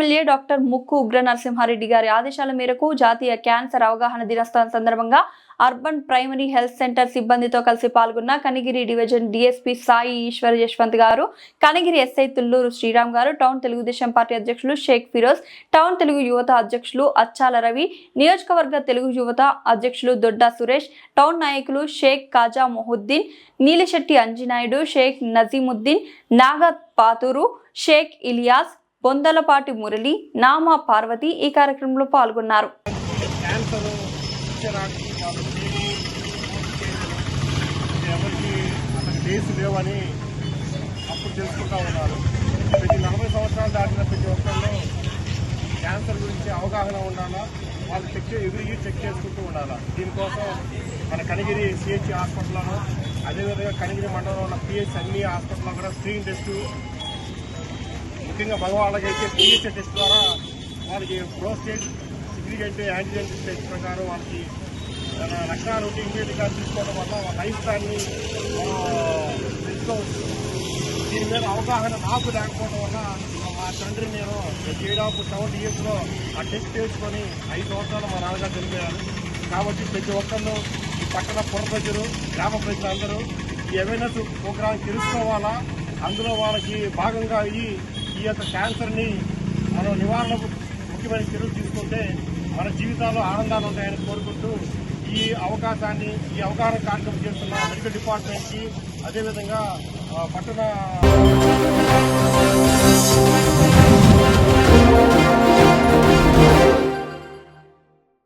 MLA doctor ముక్కు ఉగ్ర నరసింహారెడ్డి గారి ఆదేశాల మేరకు జాతీయ క్యాన్సర్ అవగాహన దినోత్సవం సందర్భంగా అర్బన్ ప్రైమరీ హెల్త్ సెంటర్ సిబ్బందితో కలిసి పాల్గొన్న కనిగిరి డివిజన్ డిఎస్పీ సాయి ఈశ్వర్ యశ్వంత్ గారు కనిగిరి ఎస్ఐ తుల్లూరు శ్రీరామ్ గారు టౌన్ తెలుగుదేశం పార్టీ అధ్యక్షులు షేక్ ఫిరోజ్ టౌన్ తెలుగు యువత అధ్యక్షులు అచ్చాల రవి నియోజకవర్గ తెలుగు యువత అధ్యక్షులు దొడ్డా సురేష్ టౌన్ నాయకులు షేక్ కాజా మొహుద్దీన్ నీలిశెట్టి అంజినాయుడు షేక్ నజీముద్దీన్ నాగత్ పాతూరు షేక్ ఇలియాస్ బొందలపాటి మురళి నామా పార్వతి ఈ కార్యక్రమంలో పాల్గొన్నారు. క్యాన్సర్ అప్పుడు తెలుసుకుంటా ఉన్నారు. ప్రతి నలభై సంవత్సరాలు దాటిన ప్రతి ఒక్కరిలో క్యాన్సర్ గురించి అవగాహన ఉండాలా? వాళ్ళు చెక్ ఎవ్రీ ఇయర్ చెక్ చేసుకుంటూ ఉండాలా? దీనికోసం మన కనిగిరి సిహెచ్ హాస్పిటల్లో అదేవిధంగా కనిగిరి మండలంలో ఉన్న పిహెచ్ అన్ని హాస్పిటల్లో కూడా స్క్రీన్ టెస్ట్ ముఖ్యంగా మగవాళ్ళకైతే పీఎస్ టెస్ట్ ద్వారా వాళ్ళకి ప్రోస్టేట్ సిగ్నిఫికెంట్ యాంటీజెన్ టెస్ట్ ప్రకారం వాళ్ళకి మన లక్షణాలు ఇమీడియట్గా తీసుకోవడం వల్ల వాళ్ళ లైఫ్ స్టైల్ని తెలుసుకోవచ్చు దీని మీద అవగాహన నాకు లేకపోవడం వల్ల మా తండ్రి నేను ఏడాపు సెవెంటీ ఇయర్స్లో ఆ టెస్ట్ చేసుకొని ఐదు సంవత్సరాలు మా నాన్నగారు చనిపోయారు. కాబట్టి ప్రతి ఒక్కళ్ళు ఈ పక్కన పుర ప్రజలు గ్రామ ప్రజలందరూ ఈ అవేర్నెస్ ప్రోగ్రాం తెలుసుకోవాలా? అందులో వాళ్ళకి భాగంగా ఈ ఈ యొక్క క్యాన్సర్ని మనం నివారణకు ముఖ్యమైన చర్యలు తీసుకుంటే మన జీవితాల్లో ఆనందాలు ఉంటాయని కోరుకుంటూ ఈ అవకాశాన్ని ఈ అవగాహన కార్యక్రమం చేస్తున్న మెడికల్ డిపార్ట్మెంట్కి అదేవిధంగా పట్టణ